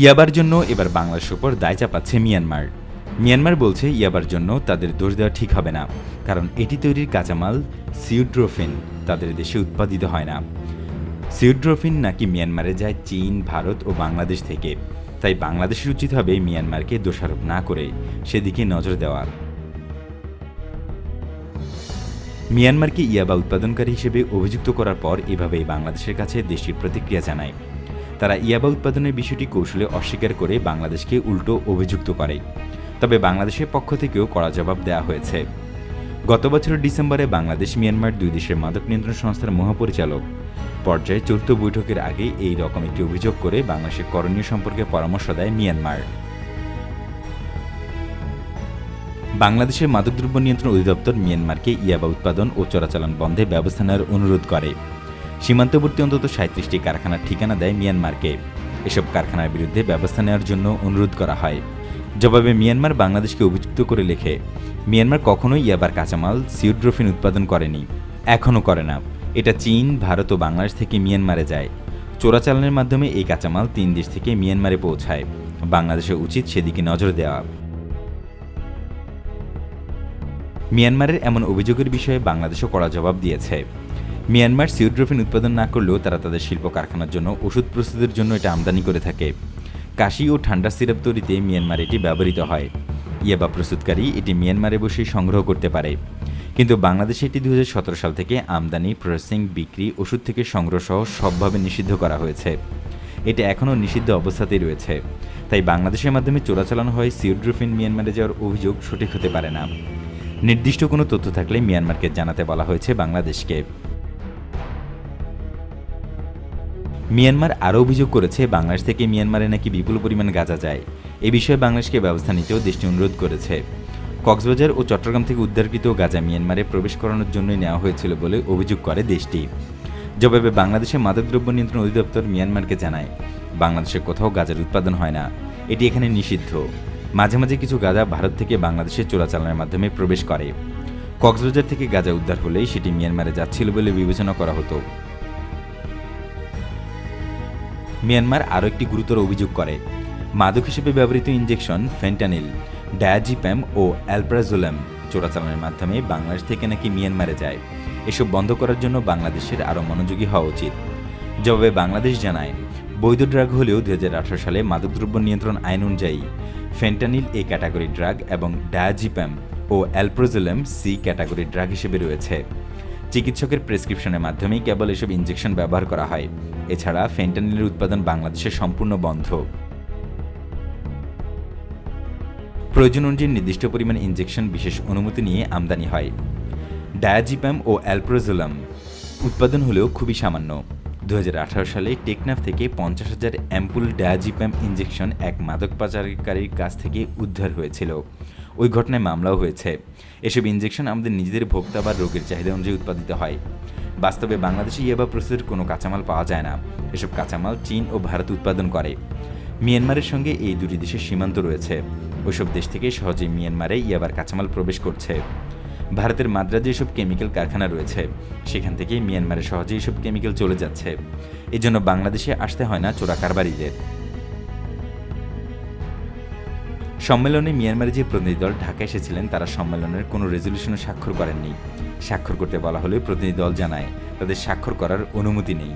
ইয়াবার জন্য এবার বাংলাদেশের উপর দায় চাপাচ্ছে মিয়ানমার। মিয়ানমার বলছে ইয়াবার জন্য তাদের দোষ দেওয়া ঠিক হবে না, কারণ এটি তৈরির কাঁচামাল সিউড্রোফিন, তাদের দেশে উৎপাদিত হয় না। সিউড্রোফিন নাকি মিয়ানমারে যায় চীন, ভারত ও বাংলাদেশ থেকে, তাই বাংলাদেশের উচিত হবে মিয়ানমারকে দোষারোপ না করে, সেদিকে নজর দেওয়া। মিয়ানমারকে ইয়াবা উৎপাদনকারী হিসেবে অভিযুক্ত করার পর এভাবেই বাংলাদেশের কাছে দেশটির প্রতিক্রিয়া জানায়। তারা ইয়াবা উৎপাদনের বিষয়টি কৌশলে অস্বীকার করে বাংলাদেশকে উল্টো অভিযুক্ত করে। তবে বাংলাদেশের পক্ষ থেকেও কড়া জবাব দেওয়া হয়েছে। গত বছরের ডিসেম্বরে বাংলাদেশ মিয়ানমার দুই দেশের মাদক নিয়ন্ত্রণ সংস্থার মহাপরিচালক পর্যায়ে চতুর্থ বৈঠকের আগে এই রকম একটি অভিযোগ করে বাংলাদেশের করণীয় সম্পর্কে পরামর্শ দেয় মিয়ানমার। বাংলাদেশের মাদকদ্রব্য নিয়ন্ত্রণ অধিদপ্তর মিয়ানমারকে ইয়াবা উৎপাদন ও চোরাচালান বন্ধে ব্যবস্থা নেওয়ার অনুরোধ করে। সীমান্তবর্তী অন্তত সাঁত্রিশটি কারখানার ঠিকানা দেয় মিয়ানমারকে। এসব কারখানার বিরুদ্ধে ব্যবস্থা নেওয়ার জন্য অনুরোধ করা হয়। জবাবে মিয়ানমার বাংলাদেশকে অভিযুক্ত করে লেখে, মিয়ানমার কখনোই ইয়াবার কাঁচামাল, সিউড্রোফিন উৎপাদন করেনি, এখনও করে না। এটা চীন, ভারত ও বাংলাদেশ থেকে মিয়ানমারে যায়। চোরাচালানের মাধ্যমে এই কাঁচামাল তিন দেশ থেকে মিয়ানমারে পৌঁছায়। বাংলাদেশের উচিত সেদিকে নজর দেওয়া। মিয়ানমারের এমন অভিযোগের বিষয়ে বাংলাদেশও কড়া জবাব দিয়েছে। মিয়ানমার সিউড্রোফিন উৎপাদন না করলেও তারা তাদের শিল্প কারখানার জন্য ওষুধ প্রস্তুতের জন্য এটা আমদানি করে থাকে। কাশি ও ঠান্ডা সিরাপ তৈরিতে মিয়ানমার এটি ব্যবহৃত হয়। ইয়াবা প্রস্তুতকারী এটি মিয়ানমারে বসেই সংগ্রহ করতে পারে। কিন্তু বাংলাদেশে এটি দু হাজার সতেরো সাল থেকে আমদানি, প্রসেসিং, বিক্রি, ওষুধ থেকে সংগ্রহ সহ সবভাবে নিষিদ্ধ করা হয়েছে। এটা এখনও নিষিদ্ধ অবস্থাতেই রয়েছে। তাই বাংলাদেশের মাধ্যমে চোরাচালানো হয় সিউড্রোফিন মিয়ানমারে যাওয়ার অভিযোগ সঠিক হতে পারে না। নির্দিষ্ট কোনো তথ্য থাকলে মিয়ানমারকে জানাতে বলা হয়েছে বাংলাদেশকে। মিয়ানমার আরও অভিযোগ করেছে, বাংলাদেশ থেকে মিয়ানমারে নাকি বিপুল পরিমাণ গাঁজা যায়। এ বিষয়ে বাংলাদেশকে ব্যবস্থা নিতেও দেশটি অনুরোধ করেছে। কক্সবাজার ও চট্টগ্রাম থেকে উদ্ধারকৃত গাঁজা মিয়ানমারে প্রবেশ করানোর জন্যই নেওয়া হয়েছিল বলে অভিযোগ করে দেশটি। জবাবে বাংলাদেশের মাদকদ্রব্য নিয়ন্ত্রণ অধিদপ্তর মিয়ানমারকে জানায়, বাংলাদেশে কোথাও গাঁজার উৎপাদন হয় না। এটি এখানে নিষিদ্ধ। মাঝে মাঝে কিছু গাঁজা ভারত থেকে বাংলাদেশে চোরাচালানের মাধ্যমে প্রবেশ করে। কক্সবাজার থেকে গাঁজা উদ্ধার হলেই সেটি মিয়ানমারে যাচ্ছিল বলে বিবেচনা করা হতো। মিয়ানমার আরও একটি গুরুতর অভিযোগ করে। মাদক হিসেবে ব্যবহৃত ইঞ্জেকশন ফেন্টানিল, ডায়াজিপ্যাম ও অ্যালপ্রাজোলাম চোরাচালানের মাধ্যমে বাংলাদেশ থেকে নাকি মিয়ানমারে যায়। এসব বন্ধ করার জন্য বাংলাদেশের আরও মনোযোগী হওয়া উচিত। জবাবে বাংলাদেশ জানায়, বৈধ ড্রাগ হলেও দু হাজার আঠারো সালে মাদকদ্রব্য নিয়ন্ত্রণ আইন অনুযায়ী ফেন্টানিল এ ক্যাটাগরি ড্রাগ এবং ডায়াজিপ্যাম ও অ্যালপ্রোজোলাম সি ক্যাটাগরি ড্রাগ হিসেবে রয়েছে। চিকিৎসকের প্রেসক্রিপশনের মাধ্যমেই কেবল এসব ইঞ্জেকশন ব্যবহার করা হয়। এছাড়া ফেন্টানিলের উৎপাদন বাংলাদেশে সম্পূর্ণ বন্ধ। প্রয়োজন অনুযায়ী নির্দিষ্ট পরিমাণ ইঞ্জেকশন বিশেষ অনুমতি নিয়ে আমদানি হয়। ডায়াজিপ্যাম ও অ্যালপ্রোজোলাম উৎপাদন হলেও খুবই সামান্য। দু হাজার আঠারো সালে টেকনাফ থেকে পঞ্চাশ হাজার অ্যাম্পুল ডায়াজিপ্যাম ইঞ্জেকশন এক মাদক পাচারকারীর কাছ থেকে উদ্ধার হয়েছিল। ওই ঘটনায় মামলাও হয়েছে। এসব ইঞ্জেকশন আমাদের নিজেদের ভোক্তা বা রোগের চাহিদা অনুযায়ী উৎপাদিত হয়। বাস্তবে বাংলাদেশে ইয়াবা প্রস্তুতের কোনো কাঁচামাল পাওয়া যায় না। এসব কাঁচামাল চীন ও ভারত উৎপাদন করে। মিয়ানমারের সঙ্গে এই দুটি দেশের সীমান্ত রয়েছে। ওইসব দেশ থেকে সহজেই মিয়ানমারে ইয়াবার কাঁচামাল প্রবেশ করছে। ভারতের মাদ্রাজে এসব কেমিক্যাল কারখানা রয়েছে। সেখান থেকে মিয়ানমারে সহজেই এসব কেমিক্যাল চলে যাচ্ছে। এজন্য বাংলাদেশে আসতে হয় না চোরা কারবারিদের সম্মেলনে মিয়ানমারের যে প্রতিনিধি দল ঢাকা এসেছিলেন, তারা সম্মেলনের কোনো রেজলিউশনে স্বাক্ষর করেননি। স্বাক্ষর করতে বলা হলে প্রতিনিধি দল জানায়, তাদের স্বাক্ষর করার অনুমতি নেই।